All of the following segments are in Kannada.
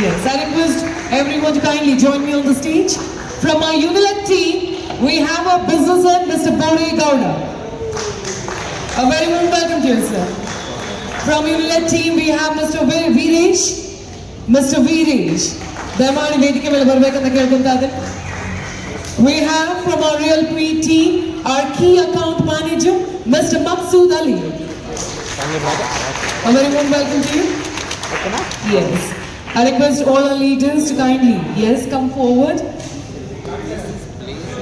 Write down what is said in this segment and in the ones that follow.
Yes, I request everyone to kindly join me on the stage. From our Unilag team, we have our businessman, Mr. Bode Gowda. A very warm welcome to you, sir. From Unilag team, we have Mr. Viresh. Mr. Viresh. ദയവായി വേദിക്ക് വിളവർവേക്കെന്ന് We have from our Real Pre team, our key account manager, Mr. Maksud Ali. A very warm welcome to you. Yes. I request all our leaders to kindly, yes, come forward.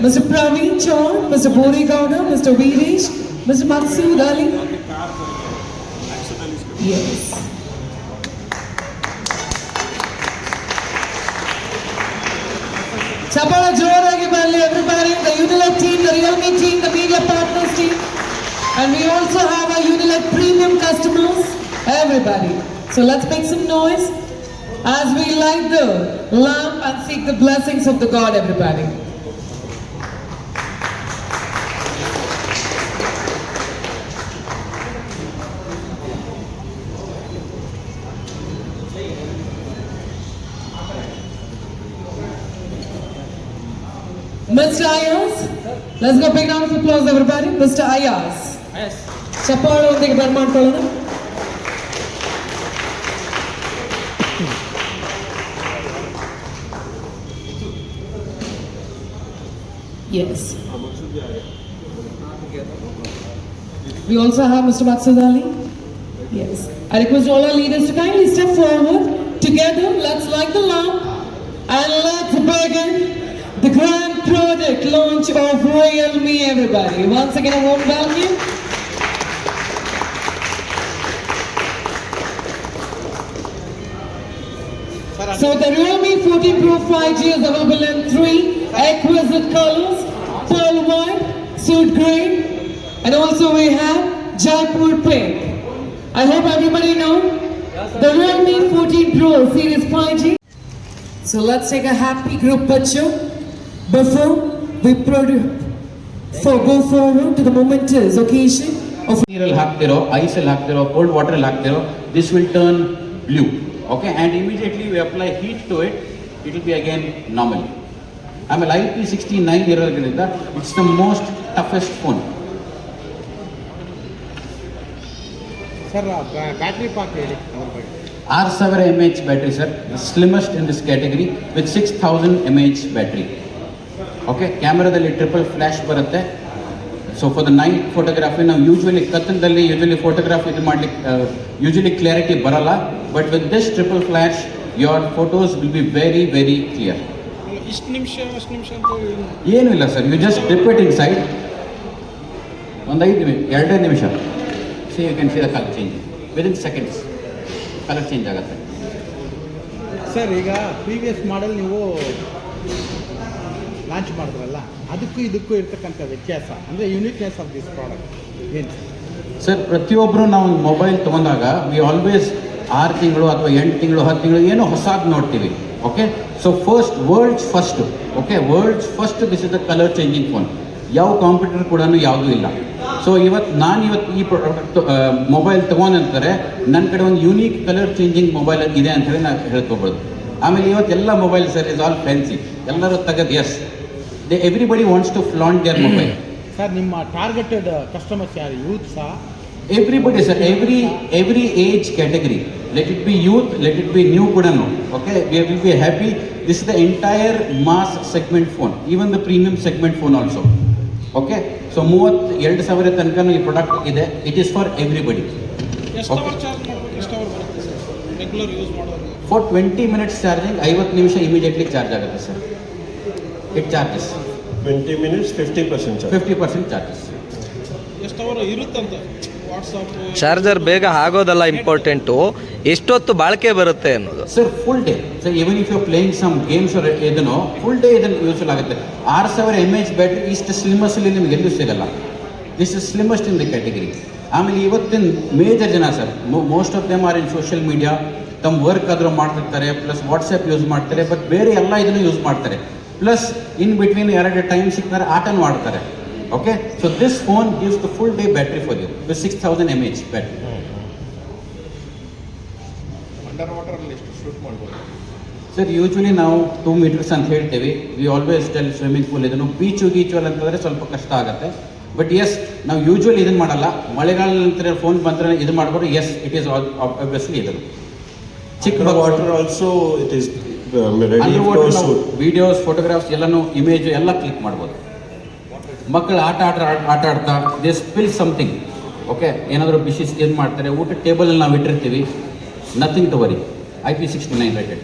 Mr. Praveen Chaur, Mr. Bore Gowda, Mr. Veeresh, Mr. Matsood Ali. Yes. Chapala Joragi Bali, everybody, the Unilag team, the Realme team, the media partners team. And we also have our Unilag premium customers, everybody. So let's make some noise as we light the lamp and seek the blessings of the God, everybody. Mr. Ayaz, let's go big round of applause, everybody. Mr. Ayaz. ಚಪ್ಪಾಳೆ ಒಂದಿಗೆ ಬಂದ್ Yes. We also have Mr. Maksud Ali. Yes. I request all our leaders to kindly step forward. Together, let's light the lamp and let's begin the grand product launch of Realme, everybody. Once again, a warm welcome. So the Realme 14 Pro 5G is available in three exquisite colors, pearl white, suit green, and also we have Jaipur pink. I hope everybody know the Realme 14 Pro Series 5G. So let's take a happy group picture before we produce, for go forward to the momentous occasion of ನೀರಲ್ಲಿ ಹಾಕ್ತಿರೋ ಐಸಲ್ಲಿ ಹಾಕ್ತಿರೋ ಕೋಲ್ಡ್ ವಾಟರಲ್ಲಿ ಹಾಕ್ತಿರೋ this will turn blue okay and immediately we apply heat to it it will be again normal ಆಮೇಲೆ ಐ ಪಿ ಸಿಕ್ಸ್ಟಿ ನೈನ್ ಇರೋದ್ರಿಂದ it's the most toughest phone sir battery pack ಹೇಳಿ ಆರು ಸಾವಿರ M H battery sir slimmest in this category with six thousand M H battery okay ಕ್ಯಾಮ್ರಾದಲ್ಲಿ triple flash ಬರುತ್ತೆ. So for the night photography ನಾವು ಯೂಶ್ವಲಿ ಕತ್ತಲದಲ್ಲಿ ಯೂಶ್ವಲಿ ಫೋಟೋಗ್ರಾಫಿ ಇದು ಮಾಡ್ಲಿಕ್ಕೆ ಯೂಶ್ವಲಿ ಕ್ಲಾರಿಟಿ ಬರಲ್ಲ. But with this triple flash your photos will be very very clear ಇಷ್ಟು ನಿಮಿಷ ಅಷ್ಟು ನಿಮಿಷ ಅಂತ ಏನು? ಏನೂ ಇಲ್ಲ sir you just dip inside ಒಂದು ಐದು ನಿಮಿಷ ಎರಡೇ ನಿಮಿಷ. See you can see the colour change within seconds colour change ಆಗುತ್ತೆ. ಸರ್ ಈಗ ಪ್ರೀವಿಯಸ್ ಮಾಡೆಲ್ ನೀವು ಲಾಂಚ್ ಮಾಡಿದ್ರಲ್ಲ ಅದಕ್ಕೂ ಇದಕ್ಕೂ ಇರ್ತಕ್ಕಂಥ ವ್ಯತ್ಯಾಸ ಅಂದರೆ ಯುನಿಕ್ನೆಸ್ ಆಫ್ ದಿಸ್ ಪ್ರಾಡಕ್ಟ್ ಏನು ಸರ್ ಪ್ರತಿಯೊಬ್ಬರು ನಾವು ಮೊಬೈಲ್ ತೊಗೊಂಡಾಗ ವಿ ಆಲ್ವೇಸ್ ಆರು ತಿಂಗಳು ಅಥವಾ ಎಂಟು ತಿಂಗಳು ಹತ್ತು ತಿಂಗಳು ಏನೋ ಹೊಸಾಗಿ ನೋಡ್ತೀವಿ okay so first world's first okay world's first this is the colour changing phone ಯಾವ ಕಾಂಪ್ಯೂಟರ್ ಕೂಡ ಯಾವುದೂ ಇಲ್ಲ. ಸೊ ಇವತ್ತು ನಾನು ಇವತ್ತು ಈ ಪ್ರಾಡಕ್ಟ್ ಮೊಬೈಲ್ ತೊಗೊಂಡಂತಾರೆ ನನ್ನ ಕಡೆ ಒಂದು ಯೂನಿಕ್ ಕಲರ್ ಚೇಂಜಿಂಗ್ ಮೊಬೈಲ್ ಇದೆ ಅಂತ ಹೇಳಿ ನಾನು ಹೇಳ್ಕೊಬೋದು. ಆಮೇಲೆ ಇವತ್ತೆಲ್ಲ mobile sir is all fancy ಎಲ್ಲರೂ ತೆಗೆದು as they everybody wants to flaunt their mobile sir ನಿಮ್ಮ ಟಾರ್ಗೆಟೆಡ್ ಕಸ್ಟಮರ್ಸ್ ಯಾರು? ಯೂತ್ಸಾ Everybody, sir, every every age category. Let it be youth, let it be new kudanu. Okay, we will be happy. This is the entire mass segment phone, even the premium segment phone also. Okay, so ಮೂವತ್ ಎರಡು ಸಾವಿರ ತನಕ ಈ ಪ್ರಾಡಕ್ಟ್ ಇದೆ it is for everybody sir for twenty minutes charging ಐವತ್ತು ನಿಮಿಷ ಇಮಿಡಿಯೇಟ್ಲಿ ಚಾರ್ಜ್ ಆಗುತ್ತೆ sir it charges 20 minutes, 50% charge. Fifty percent charges ಎಷ್ಟು ಅವರ್ ಇರುತ್ತಂತ ಚಾರ್ಜರ್ ಬೇಗ ಆಗೋದಲ್ಲ ಇಂಪಾರ್ಟೆಂಟು. ಎಷ್ಟೊತ್ತು ಬಾಳಿಕೆ ಬರುತ್ತೆ ಅನ್ನೋದು. Sir full day sir even if you playing some games ಇದನ್ನು ಫುಲ್ ಡೇ ಇದನ್ನು ಯೂಸ್ಫುಲ್ ಆಗುತ್ತೆ. ಆರ್ ಸಾವಿರ ಎಂ ಎಚ್ ಬ್ಯಾಟ್ರಿ ಇಷ್ಟು ಸ್ಲಿಮಸ್ಲಿ ನಿಮ್ಗೆ ಎಲ್ಲೂ ಸಿಗಲ್ಲ. This is slimmest in the category ಆಮೇಲೆ ಇವತ್ತಿನ ಮೇಜರ್ ಜನ sir most of them are in social media ತಮ್ಮ ವರ್ಕ್ ಆದರೂ ಮಾಡ್ತಿರ್ತಾರೆ ಪ್ಲಸ್ ವಾಟ್ಸಪ್ ಯೂಸ್ ಮಾಡ್ತಾರೆ ಬಟ್ ಬೇರೆ ಎಲ್ಲ ಇದನ್ನು ಯೂಸ್ ಮಾಡ್ತಾರೆ. ಪ್ಲಸ್ ಇನ್ ಬಿಟ್ವೀನ್ ಎರಡು ಟೈಮ್ ಸಿಗ್ತಾರೆ ಆಟನೂ ಆಡ್ತಾರೆ. Okay so this phone gives the full day battery for you with six thousand M H battery under ವಾಟರಲ್ಲಿ ಎಷ್ಟು ಶೂಟ್ ಮಾಡ್ಬೋದು ಸರ್ ಯೂಶ್ವಲಿ ನಾವು ಟೂ ಮೀಟರ್ಸ್ ಅಂತ ಹೇಳ್ತೀವಿ. We always tell swimming pool ಇದನ್ನು ಬೀಚು ಗೀಚು ಅಂತಂದರೆ ಸ್ವಲ್ಪ ಕಷ್ಟ ಆಗುತ್ತೆ. ಬಟ್ ಎಸ್ ನಾವು ಯೂಶ್ವಲಿ ಇದನ್ನು ಮಾಡಲ್ಲ. ಮಳೆಗಾಲ ನಂತರ ಫೋನ್ ಬಂದರೆ ಇದು ಮಾಡ್ಬೋದು. ಎಸ್ ಇಟ್ ಈಸ್ ಆಬ್ವಿಯಸ್ಲಿ ಇದು ಚಿಕ್ಕ water also it is under water ನಾವು ವಿಡಿಯೋಸ್ ಫೋಟೋಗ್ರಾಫ್ಸ್ ಎಲ್ಲನೂ ಇಮೇಜ್ ಎಲ್ಲ ಕ್ಲಿಕ್ ಮಾಡ್ಬೋದು. ಮಕ್ಕಳು ಆಟ ಆಟ ಆಟ ಆಡ್ತಾ ದೇ ಸ್ಪಿಲ್ ಸಮಥಿಂಗ್ ಓಕೆ ಏನಾದರೂ ಬಿಸಿಸ್ ಏನು ಮಾಡ್ತಾರೆ ಊಟ ಟೇಬಲಲ್ಲಿ ನಾವು ಇಟ್ಟಿರ್ತೀವಿ. Nothing to worry I P sixty nine rated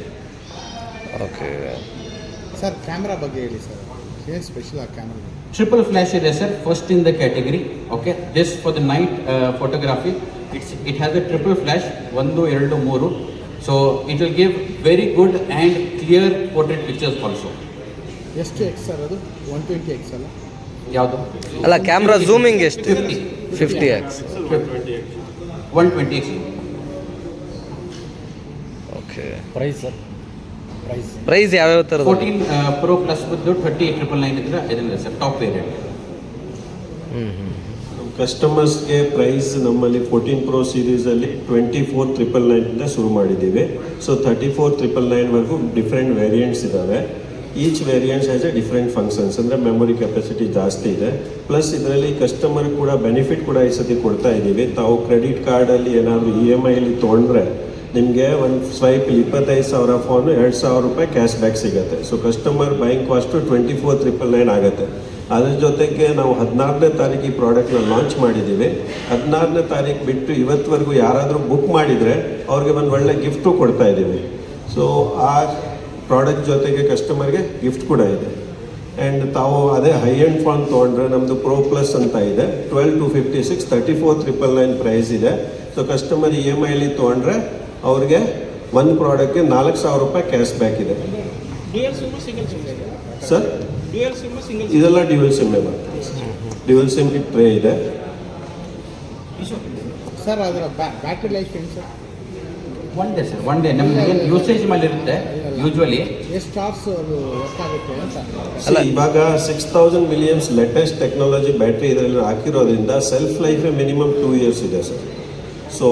okay sir camera ಬಗ್ಗೆ ಹೇಳಿ ಸರ್ ಏನು ಸ್ಪೆಷಲ್ ಆ ಕ್ಯಾಮ್ರಾ ಟ್ರಿಪಲ್ ಫ್ಲ್ಯಾಶ್ ಇದೆ sir first in the category okay this for the night photography it's it has a triple flash ಒಂದು ಎರಡು ಮೂರು. So it will give very good and clear portrait pictures also ಎಷ್ಟು ಎಕ್ಸ್ ಸರ್ ಅದು? ಒನ್ ಟ್ವೆಂಟಿ ಎಕ್ಸ್ ಅಲ್ಲ? ಯಾವುದು? ಅಲ್ಲ ಕ್ಯಾಮ್ರಾ ಝೂಮಿಂಗ್ ಎಷ್ಟು? Fifty X one twenty X okay price sir price price ಯಾವ್ಯಾವ ಥರ ಫೋರ್ಟೀನ್ ಪ್ರೋ ಪ್ಲಸ್ ಬಂದು ಥರ್ಟಿ ಟ್ರಿಪಲ್ ನೈನ್ ಇದ್ರೆ ಇದನ್ನ ಸರ್ ಟಾಪ್ ವೇರಿಯಂಟ್ ಹ್ಞೂ ಹ್ಞೂ ನಮ್ಮ ಕಸ್ಟಮರ್ಸ್ಗೆ ಪ್ರೈಸ್ ನಮ್ಮಲ್ಲಿ ಫೋರ್ಟೀನ್ ಪ್ರೋ ಸೀರೀಸಲ್ಲಿ ಟ್ವೆಂಟಿ ಫೋರ್ ಟ್ರಿಪಲ್ ನೈನಿಂದ ಶುರು ಮಾಡಿದ್ದೀವಿ. ಸೊ ತರ್ಟಿ ಫೋರ್ ಟ್ರಿಪಲ್ ನೈನ್ವರೆಗೂ ಡಿಫ್ರೆಂಟ್ ವೇರಿಯಂಟ್ಸ್ ಇದ್ದಾವೆ each variants has a different functions ಅಂದರೆ ಮೆಮೊರಿ ಕೆಪಾಸಿಟಿ ಜಾಸ್ತಿ ಇದೆ. ಪ್ಲಸ್ ಇದರಲ್ಲಿ ಕಸ್ಟಮರ್ ಕೂಡ ಬೆನಿಫಿಟ್ ಕೂಡ ಈ ಸತಿ ಕೊಡ್ತಾ ಇದ್ದೀವಿ. ತಾವು ಕ್ರೆಡಿಟ್ ಕಾರ್ಡಲ್ಲಿ ಏನಾದರೂ ಇ ಎಂ ಐಲಿ ತೊಗೊಂಡ್ರೆ ನಿಮಗೆ ಒಂದು ಸ್ವೈಪ್ ಇಪ್ಪತ್ತೈದು ಸಾವಿರ ಫೋನು ಎರಡು ಸಾವಿರ ರೂಪಾಯಿ ಕ್ಯಾಶ್ ಬ್ಯಾಕ್ ಸಿಗುತ್ತೆ. So customer buying cost twenty four triple nine ಆಗುತ್ತೆ. ಅದ್ರ ಜೊತೆಗೆ ನಾವು ಹದಿನಾರನೇ ತಾರೀಕು ಈ ಪ್ರಾಡಕ್ಟ್ನ ಲಾಂಚ್ ಮಾಡಿದ್ದೀವಿ. ಹದಿನಾರನೇ ತಾರೀಕು ಬಿಟ್ಟು ಇವತ್ತವರೆಗೂ ಯಾರಾದರೂ ಬುಕ್ ಮಾಡಿದರೆ ಅವ್ರಿಗೆ ಒಂದು ಒಳ್ಳೆ ಗಿಫ್ಟು ಕೊಡ್ತಾ ಇದ್ದೀವಿ. ಸೊ ಆ ಪ್ರಾಡಕ್ಟ್ ಜೊತೆಗೆ ಕಸ್ಟಮರ್ಗೆ ಗಿಫ್ಟ್ ಕೂಡ ಇದೆ. ಆ್ಯಂಡ್ ತಾವು ಅದೇ ಹೈ ಎಂಡ್ ಫೋನ್ ತೊಗೊಂಡ್ರೆ ನಮ್ಮದು ಪ್ರೋ ಪ್ಲಸ್ ಅಂತ ಇದೆ. Twelve two fifty six thirty four triple nine price ಇದೆ ಸೊ ಕಸ್ಟಮರ್ ಇ ಎಂ ಐಲಿ ತೊಗೊಂಡ್ರೆ ಅವ್ರಿಗೆ ಒಂದು ಪ್ರಾಡಕ್ಟ್ಗೆ ನಾಲ್ಕು ಸಾವಿರ ರೂಪಾಯಿ ಕ್ಯಾಶ್ ಬ್ಯಾಕ್ ಇದೆ? ಸರ್ ಇದೆಲ್ಲ dual sim dual sim tray ಇದೆ. ಸರ್ ಅದರ ಬ್ಯಾಟ್ರಿ ಲೈಫ್ ಏನು sir one day sir one day ನಮ್ಗೆ ಏನು ಯೂಸೇಜ್ ಮೇಲೆ ಇರುತ್ತೆ ಯೂಶ್ವಲಿ ಅಲ್ಲ ಅದು ಆಗುತ್ತೆ ಅಂತ. See, ಇವಾಗ six thousand millions latest technology battery ಇದರಲ್ಲಿ ಹಾಕಿರೋದ್ರಿಂದ self life minimum two years ಇದೆ ಸರ್ ಸೊ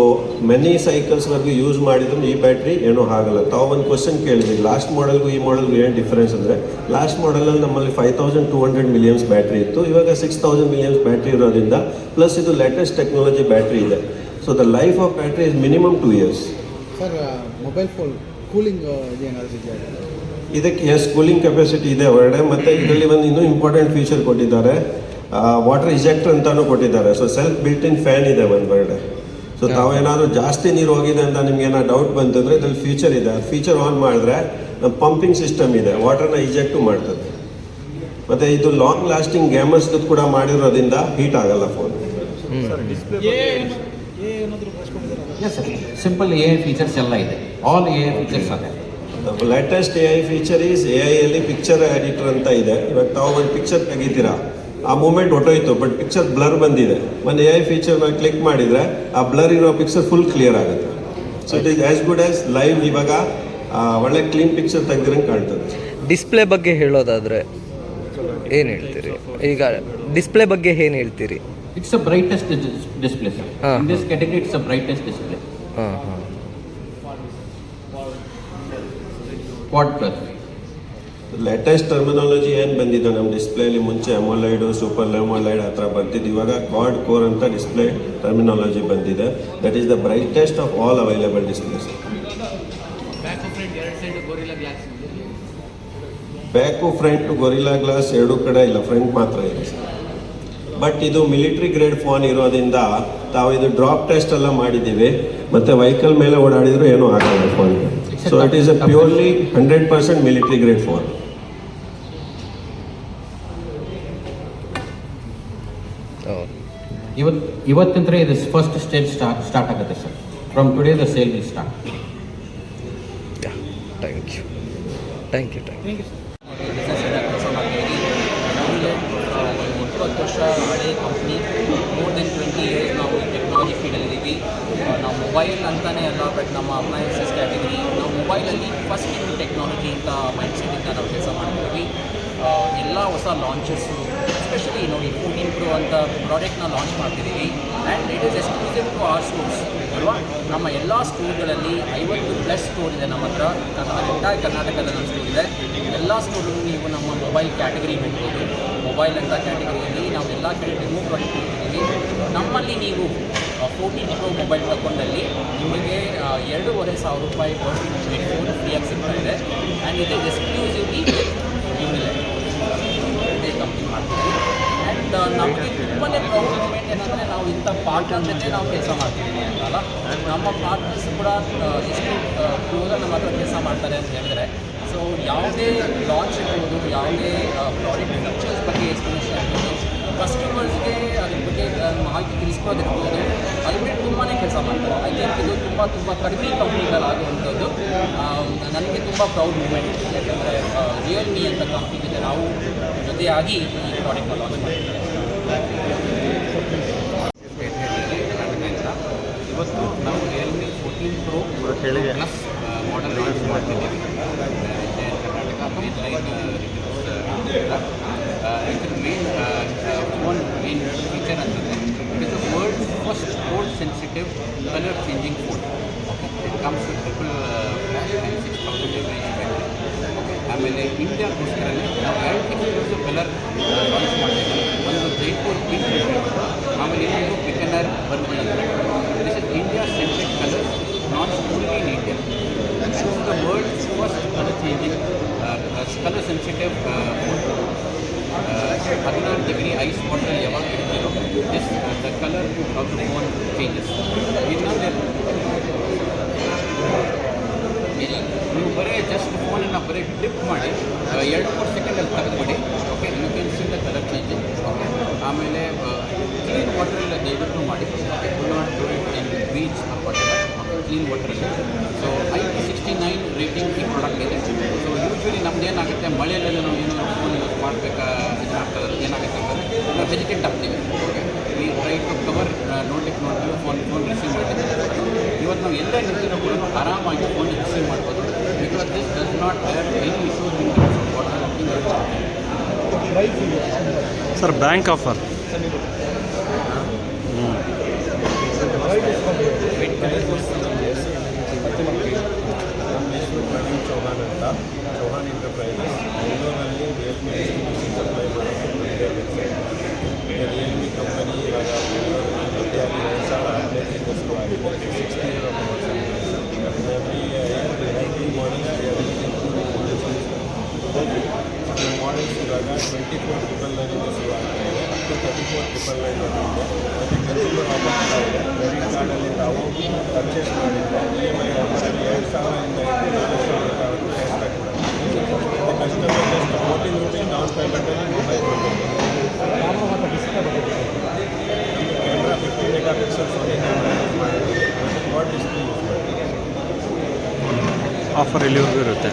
ಮೆನಿ ಸೈಕಲ್ಸ್ವರೆಗೂ ಯೂಸ್ ಮಾಡಿದ್ರು ಈ ಬ್ಯಾಟ್ರಿ ಏನೂ ಆಗಲ್ಲ. ತಾವು ಒಂದು ಕ್ವಶನ್ ಕೇಳಿದ್ವಿ ಲಾಸ್ಟ್ ಮಾಡೆಲ್ಗೂ ಈ ಮಾಡೆಲ್ಗೂ ಏನು ಡಿಫ್ರೆನ್ಸ್ ಅಂದರೆ ಲಾಸ್ಟ್ ಮಾಡೆಲಲ್ಲಿ ನಮ್ಮಲ್ಲಿ five thousand two hundred millions battery ಇತ್ತು. ಇವಾಗ ಸಿಕ್ಸ್ ತೌಸಂಡ್ ಮಿಲಿಯನ್ಸ್ ಬ್ಯಾಟ್ರಿ ಇರೋದ್ರಿಂದ ಪ್ಲಸ್ ಇದು ಲೇಟೆಸ್ಟ್ ಟೆಕ್ನಾಲಜಿ ಬ್ಯಾಟ್ರಿ ಇದೆ. So the life of battery is minimum two years sir mobile phone cooling ಇದೆಯಾ ಇದಕ್ಕೆ ಎಸ್ ಕೂಲಿಂಗ್ ಕೆಪಾಸಿಟಿ ಇದೆ ಹೊರಗಡೆ ಮತ್ತೆ ಇದರಲ್ಲಿ ಒಂದು ಇನ್ನೂ ಇಂಪಾರ್ಟೆಂಟ್ ಫೀಚರ್ ಕೊಟ್ಟಿದ್ದಾರೆ. ವಾಟರ್ ಇಜೆಕ್ಟರ್ ಅಂತಾನು ಕೊಟ್ಟಿದ್ದಾರೆ. So self built in fan ಇದೆ ಒಂದು ಹೊರಗಡೆ. ಸೊ ತಾವೇನಾದರೂ ಜಾಸ್ತಿ ನೀರು ಹೋಗಿದೆ ಅಂತ ನಿಮ್ಗೆ ಏನೋ ಡೌಟ್ ಬಂತಂದ್ರೆ ಇದ್ರಲ್ಲಿ ಫೀಚರ್ ಇದೆ. ಫೀಚರ್ ಆನ್ ಮಾಡಿದ್ರೆ ಪಂಪಿಂಗ್ ಸಿಸ್ಟಮ್ ಇದೆ. ವಾಟರ್ನ ಇಜೆಕ್ಟು ಮಾಡ್ತದೆ. ಮತ್ತೆ ಇದು ಲಾಂಗ್ ಲಾಸ್ಟಿಂಗ್ ಗೇಮರ್ಸ್ ಕೂಡ ಮಾಡಿರೋದ್ರಿಂದ ಹೀಟ್ ಆಗಲ್ಲ ಫೋನ್ ಏನಾದರೂ ಸಿಂಪಲ್ ಎ ಫೀಚರ್ಸ್ ಎಲ್ಲ ಇದೆ. ಆಲ್ ಎ ಫೀಚರ್ಸ್ ಅದೇ latest A I feature is A ಐಯಲ್ಲಿ picture editor ಅಂತ ಇದೆ. ಇವಾಗ ತಾವು ಒಂದು ಪಿಕ್ಚರ್ ತೆಗಿತೀರಾ? ಆ ಮೂಮೆಂಟ್ ಹೊಟ್ಟೋಯ್ತು ಬಟ್ ಪಿಕ್ಚರ್ ಬ್ಲರ್ ಬಂದಿದೆ. ಒಂದು ಎ ಐ ಫೀಚರ್ನ ಕ್ಲಿಕ್ ಮಾಡಿದರೆ ಆ ಬ್ಲರ್ ಇರೋ ಪಿಕ್ಚರ್ ಫುಲ್ ಕ್ಲಿಯರ್ ಆಗುತ್ತೆ. So it is as good as live ಇವಾಗ ಒಳ್ಳೆ ಕ್ಲೀನ್ ಪಿಕ್ಚರ್ ತೆಗ್ದಿರಂಗೆ ಕಾಣ್ತದೆ. ಡಿಸ್ಪ್ಲೇ ಬಗ್ಗೆ ಹೇಳೋದಾದರೆ ಏನು ಹೇಳ್ತೀರಿ? ಈಗ ಡಿಸ್ಪ್ಲೇ ಬಗ್ಗೆ ಏನು ಹೇಳ್ತೀರಿ? It's a brightest display sir ಹಾ, in this category it's a brightest display ಹಾಂ ಹಾಂ. ಕ್ವಾಡ್ ಪ್ಲಸ್ ಲೇಟೆಸ್ಟ್ ಟರ್ಮಿನಾಲಜಿ ಏನು ಬಂದಿದೆ? ನಮ್ಮ ಡಿಸ್ಪ್ಲೇಲಿ ಮುಂಚೆ ಅಮೋಲೈಡು ಸೂಪರ್ ಅಮೋಲೈಡ್ ಆ ಥರ ಬರ್ತಿದ್ದು ಇವಾಗ ಕ್ವಾಡ್ ಕೋರ್ ಅಂತ ಡಿಸ್ಪ್ಲೇ ಟರ್ಮಿನಾಲಜಿ ಬಂದಿದೆ. That is the brightest of all available displays back front gorilla glass ಎರಡು ಕಡೆ ಇಲ್ಲ. ಫ್ರಂಟ್ ಮಾತ್ರ ಇದೆ. ಬಟ್ ಇದು ಮಿಲಿಟರಿ ಗ್ರೇಡ್ ಫೋನ್ ಇರೋದ್ರಿಂದ ತಾವು ಇದು ಡ್ರಾಪ್ ಟೆಸ್ಟ್ ಎಲ್ಲ ಮಾಡಿದ್ದೀವಿ. ಮತ್ತೆ ವೆಹಿಕಲ್ ಮೇಲೆ ಓಡಾಡಿದ್ರು ಏನೂ ಆಗಲ್ಲ phone it is a purely hundred percent military grade phone ಇವತ್ತು ಇವತ್ತಿಂದ ಇದು ಫಸ್ಟ್ ಸ್ಟೇಜ್ ಸ್ಟಾರ್ಟ್ ಸ್ಟಾರ್ಟ್ ಆಗುತ್ತೆ sir from today the sale will start thank you thank you thank you ಕೆಲಸ ಮಾಡ್ತೀವಿ ಇಪ್ಪತ್ತು ವರ್ಷ ಹಳೆ company more than twenty years ನಾವು ಈ ಟೆಕ್ನಾಲಜಿ ಫೀಲ್ಡಲ್ಲಿದ್ದೀವಿ ನಾವು ಮೊಬೈಲ್ ಅಂತಲೇ ಅಲ್ಲ ಬಟ್ ನಮ್ಮ ಅಪ್ಲಯನ್ಸಸ್ ಕ್ಯಾಟಗರಿ ನಾವು ಮೊಬೈಲಲ್ಲಿ ಫಸ್ಟ್ ಇನ್ ಟೆಕ್ನಾಲಜಿ ಅಂತ ಮೈಂಡ್ಸೆಟ್ಟಿಂದ ನಾವು ಕೆಲಸ ಮಾಡ್ತೀವಿ ಎಲ್ಲ ಹೊಸ ಲಾಂಚಸ್ಸು ಎಸ್ಪೆಷಲಿ ನೋಡಿ ಫೋರ್ಟೀನ್ ಪ್ರೋ ಅಂತ ಪ್ರಾಡಕ್ಟ್ನ ಲಾಂಚ್ ಮಾಡ್ತಿದ್ದೀವಿ. And it is exclusive to our stores ಅಲ್ವಾ ನಮ್ಮ ಎಲ್ಲ ಸ್ಕೂಲ್ಗಳಲ್ಲಿ ಐವತ್ತು ಪ್ಲಸ್ ಸ್ಟೋರ್ ಇದೆ ನಮ್ಮ ಹತ್ರ. ಕರ್ನಾಟಕ ಕರ್ನಾಟಕದ ನಮ್ಮ ಸ್ಟೋರ್ ಇದೆ. ಎಲ್ಲ ಸ್ಕೂಲ್ಗಳು ನೀವು ನಮ್ಮ ಮೊಬೈಲ್ ಕ್ಯಾಟಗರಿ ನೋಡ್ಬೋದು. ಮೊಬೈಲ್ ಅಂತ ಕ್ಯಾಟಗರಿಯಲ್ಲಿ ನಾವು ಎಲ್ಲ ಡೆಮೋ ಪ್ರಾಡಕ್ಟ್ ಕೊಡ್ತಿದ್ದೀವಿ ನಮ್ಮಲ್ಲಿ ನೀವು ಫೋರ್ಟೀನ್ ಪ್ರೋ ಮೊಬೈಲ್ ತಗೊಂಡಲ್ಲಿ ನಿಮಗೆ ಎರಡೂವರೆ ಸಾವಿರ ರೂಪಾಯಿ ಫೋನ್ ಫ್ರೀಯಾಗಿ ಸಿಗ್ತಾ ಇದೆ. ಆ್ಯಂಡ್ ಇದು ಎಕ್ಸ್ಕ್ಲೂಸಿವ್ಲಿ ಯೂನಿಲೆಟ್ ಕಂಪ್ನಿ ಮಾಡ್ತೀವಿ. ಆ್ಯಂಡ್ ನಮಗೆ ತುಂಬಾ ಪ್ರೌಡ್ ಏನಂದರೆ ನಾವು ಇಂಥ ಪಾರ್ಟ್ನರ್ ಜೊತೆ ನಾವು ಕೆಲಸ ಮಾಡ್ತೀವಿ ಅಂತಲ್ಲ. ನಮ್ಮ ಪಾರ್ಟ್ನರ್ಸ್ ಕೂಡ ಎಷ್ಟು ಕ್ಲೋಸಾಗಿ ನಮ್ಮ ಹತ್ರ ಕೆಲಸ ಮಾಡ್ತಾರೆ ಅಂತ ಹೇಳಿದ್ರೆ ಸೊ ಯಾವುದೇ ಲಾಂಚ್ ಇರ್ಬೋದು ಯಾವುದೇ ಪ್ರಾಡಕ್ಟ್ ಫೀಚರ್ಸ್ ಬಗ್ಗೆ ಎಕ್ಸ್ಪ್ಲನೇಷನ್ ಇರ್ಬೋದು ಕಸ್ಟಮರ್ಸ್ಗೆ ಅದ್ರ ಬಗ್ಗೆ ಆ, ಮಾಹಿತಿ ತಿಳಿಸ್ಕೋದಿರ್ಬೋದು ಅದ್ರ ಮೇಲೆ ತುಂಬಾ ಕೆಲಸ ಮಾಡ್ತಾರೆ. ಐ ಥಿಂಕ್ ಇದು ತುಂಬ ತುಂಬ ಕಡಿಮೆ ಕಂಪ್ನಿಗಳಾಗುವಂಥದ್ದು ಆ, ನನಗೆ ತುಂಬ ಪ್ರೌಡ್ ಮೂಮೆಂಟ್ ಯಾಕಂದರೆ ರಿಯಲ್ಮಿ ಅಂತ ಕಂಪ್ನಿ ಜೊತೆ ನಾವು ಜೊತೆಯಾಗಿ ಈ ಪ್ರಾಡಕ್ಟ್ನ ಲಾಂಚ್ ಮಾಡಿದ್ದೇವೆ ಇವತ್ತು ನಾವು Realme fourteen pro plus model launch ಮಾಡ್ತಿದ್ದೀವಿ ಜಯ ಕರ್ನಾಟಕ ಮೇನ್ ಲೈನ್ ಇದ್ರ ಮೇನ್ ಫೋನ್ ಮೇನ್ ಫೀಚರ್ ಅಂತಂದರೆ it is the world first cold sensitive colour changing phone it comes with triple flash and six thousand M H battery ಆಮೇಲೆ ಇಂಡಿಯಾಗೋಸ್ಕರನೇ ನಾವು ಎರಡು ಎಕ್ಸ್ಕ್ಲೂಸಿವ್ ಕಲರ್ ಲಾಂಚ್ ಮಾಡ್ತಿದ್ದೀವಿ ಒಂದು ಜೈಪುರ್ ಪಿಂಕ್ ಆಮೇಲೆ ಇನ್ನೊಂದು ಬಿಕನರ್ ಬರ್ಬಲ್ ಅಂತ this is India centric colour non only in India this is the world's first colour changing colour sensitive phone ಹದಿನಾರು ಡಿಗ್ರಿ ಐಸ್ ವಾಟರ್ ಯಾವಾಗ ಇಡ್ತೀರೋ this the colour of the phone changes ಇನ್ನೊಂದು ಇಲ್ಲಿ ನೀವು ಬರೀ ಜಸ್ಟ್ ಫೋನನ್ನು ಬರೀ ಟಿಪ್ ಮಾಡಿ ಆ, ಎರಡು ಮೂರು ಸೆಕೆಂಡಲ್ಲಿ ತೆಗೆದುಬಿಡಿ okay you can see the colour changes okay ಆಮೇಲೆ ಕ್ಲೀನ್ ವಾಟರಲ್ಲಿ ದಯವಿಟ್ಟು ಮಾಡಿ okay do not do it in beach water okay clean ವಾಟರಲ್ಲಿ so I P sixty nine rating ಈ ಪ್ರಾಡಕ್ಟ್ ಇದೆ ಸೊ ನಮ್ದು ಏನಾಗುತ್ತೆ? ಮಳೆಯಲ್ಲೆಲ್ಲ ನಾವು ಏನು ಫೋನ್ ಯೂಸ್ ಮಾಡಬೇಕಾ ಇದಾಗ್ತದೆ ಏನಾಗುತ್ತೆ ಅಂದರೆ ನಾವು ಹೆಜಿಟೇಟ್ ಆಗ್ತೀವಿ. ಓಕೆ ಈ ಟ್ರೈ ಟು ಕವರ್ ನೋಡ್ಲಿಕ್ಕೆ ನೋಡ್ತೀವಿ ಫೋನ್ ಫೋನ್ ರಿಸೀವ್ ಮಾಡಿದ್ದೀವಿ ಇವತ್ತು ನಾವು ಎಲ್ಲ ನಿಂತಿರೋ ಕೂಡ ಆರಾಮಾಗಿ ಫೋನ್ ರಿಸೀವ್ ಮಾಡ್ಬೋದು. Because this does not have any issues in sir bank offer Rameshwar Praveen Chauhan ಅಂತ ಚೌಹಾನ್ ಎಂಟರ್ಪ್ರೈಸಸ್ ಬೆಂಗಳೂರಲ್ಲಿ ರಿಯಲ್ಮಿ ಡಿಸ್ಟ್ರಿಬ್ಯೂಷನ್ ಸಪ್ಲೈ ಮಾಡೋದು ನಮ್ಮದೇ ವೆಬ್ಸೈಟ್ ರಿಯಲ್ಮಿ ಕಂಪನಿ ಇವಾಗ ಬೆಂಗಳೂರಲ್ಲಿ ಜೊತೆಯಾಗಿ ಎರಡು ಸಾವಿರ ಹದಿನೈದರಿಂದ ಶುರು ಆಗಿದೆ sixty year every every models models ಇವಾಗ ಟ್ವೆಂಟಿ ಫೋರ್ ಟ್ರಿಪಲ್ ನೈನಿಂದ ಶುರು ಆಗ್ತಾ ಇದೆ up to thirty four triple nine offer ಇದೆ ಪರ್ಚೇಸ್ ಇ ಎಂ ಐ ಆಫರಲ್ಲಿ ಎರಡು ಸಾವಿರದಿಂದ customer fourteen down ಪೇಮೆಂಟಲ್ಲಿ mobile camera fifty mega camera display offer ಎಲ್ಲಿವರೆಗೂ ಇರುತ್ತೆ.